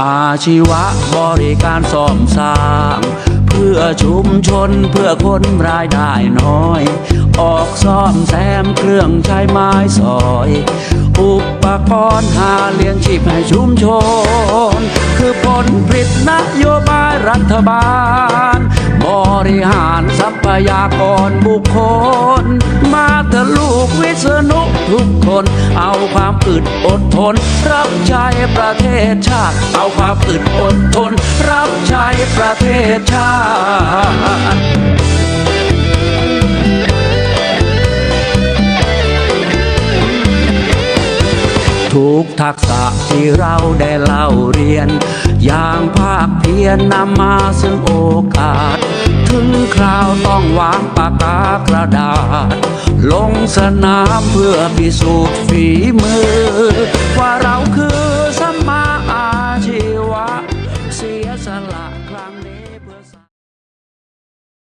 อาชีวะบริการซ่อมสร้าง เพื่อชุมชนเพื่อคนรายได้น้อย ออกซ่อมแซมเครื่องใช้ไม้สอย อุปกรณ์หาเลี้ยงชีพให้ชุมชน คือผลผลิตนโยบายรัฐบาล บริหารทรัพยากรบุคคล มาเถอะลูกวิษณุ ทุกคน เอาความอึดอดทน รับใช้ประเทศชาติ เอาความอึดอดทน รับใช้ประเทศชาติทุกทักษะที่เราได้เล่าเรียน อย่างภาคเพียรนำมาซึ่งโอกาส ถึงคราวต้องวางปากกากระดาษ ลงสนามเพื่อพิสูจน์ฝีมือ ว่าเราคือสมาอาชีวะ เสียสละครั้งนี้เพื่อ